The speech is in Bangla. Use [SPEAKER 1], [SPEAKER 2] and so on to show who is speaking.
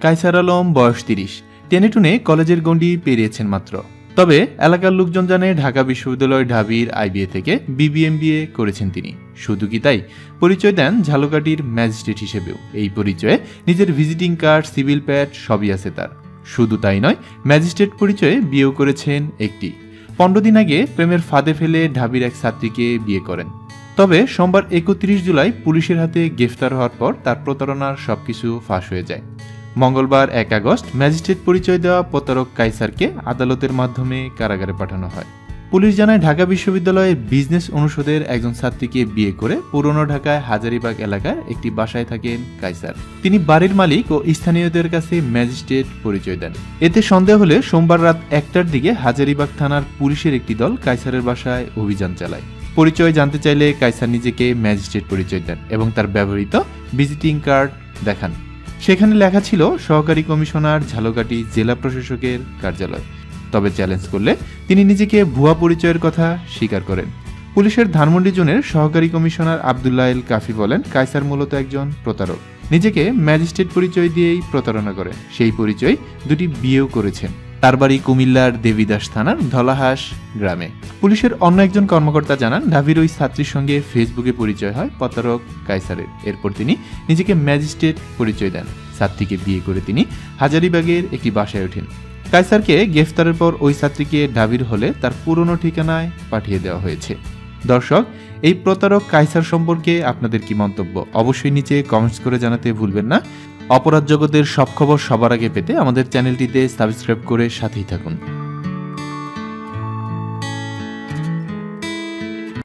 [SPEAKER 1] কাইসার আলম, বয়স তিরিশ। টেনেটুনে কলেজের গণ্ডি পেরিয়েছেন মাত্র। তবে এলাকার লোকজন জানে ঢাকা বিশ্ববিদ্যালয় ঢাবির আইবিএ থেকে বিবিএমবিএ করেছেন তিনি। শুধু কি তাই? পরিচয় দেন ঝালকাঠির ম্যাজিস্ট্রেট হিসেবেও। এই পরিচয়ে নিজের ভিজিটিং কার্ড, সিভিল প্যাড সবই আছে তার। শুধু তাই নয়, ম্যাজিস্ট্রেট পরিচয়ে বিয়েও করেছেন একটি। পনেরো দিন আগে প্রেমের ফাঁদে ফেলে ঢাবির এক ছাত্রীকে বিয়ে করেন। তবে সোমবার একত্রিশ জুলাই পুলিশের হাতে গ্রেফতার হওয়ার পর তার প্রতারণার সবকিছু ফাঁস হয়ে যায়। মঙ্গলবার এক আগস্ট ম্যাজিস্ট্রেট পরিচয় দেওয়া প্রতারক কাইসারকে আদালতের মাধ্যমে কারাগারে পাঠানো হয়। পুলিশ জানায়, ঢাকা বিশ্ববিদ্যালয়ের বিজনেস অনুষদের একজন ছাত্রীকে বিয়ে করে পুরনো ঢাকায় হাজারিবাগ এলাকার একটি বাসায় থাকেন কাইসার। তিনি বাড়ির মালিক ও স্থানীয়দের কাছে ম্যাজিস্ট্রেট পরিচয় দেন। এতে সন্দেহ হলে সোমবার রাত একটার দিকে হাজারিবাগ থানার পুলিশের একটি দল কাইসারের বাসায় অভিযান চালায়। পরিচয় জানতে চাইলে কাইসার নিজেকে ম্যাজিস্ট্রেট পরিচয় দেন এবং তার ব্যবহৃত ভিজিটিং কার্ড দেখান। সেখানে লেখা ছিল, সহকারী কমিশনার ঝালকাঠি জেলা প্রশাসকের কার্যালয়। তবে চ্যালেঞ্জ করলে তিনি নিজেকে ভুয়া পরিচয়ের কথা স্বীকার করেন। পুলিশের ধানমন্ডি জোনের সহকারী কমিশনার আবদুল্লাহ এল কাফি বলেন কাইসার মূলত একজন প্রতারক। নিজেকে ম্যাজিস্ট্রেট পরিচয় দিয়েই প্রতারণা করেন সেই পরিচয় দুটি বিয়েও করেছেন। তার বাড়ি কুমিল্লার দেবীদাস থানার ধলাহাস গ্রামে। পুলিশের অন্য একজন কর্মকর্তা জানান ঢাবির ওই ছাত্রীর সঙ্গে ফেসবুকে পরিচয় হয় প্রতারক কাইসারের এরপর তিনি নিজেকে ম্যাজিস্ট্রেট পরিচয় দেন। ছাত্রীকে বিয়ে করে তিনি হাজারিবাগের একটি বাসায় ওঠেন। কাইসারকে গ্রেফতারের পর ওই ছাত্রীকে ঢাবির হলে তার পুরনো ঠিকানায় পাঠিয়ে দেওয়া হয়েছে। দর্শক, এই প্রতারক কাইসার সম্পর্কে আপনাদের কি মন্তব্য? অবশ্যই নিচে কমেন্টস করে জানাতে ভুলবেন না। অপরাধ জগতের সব খবর সবার আগে পেতে আমাদের চ্যানেলটিতে সাবস্ক্রাইব করে সাথেই থাকুন।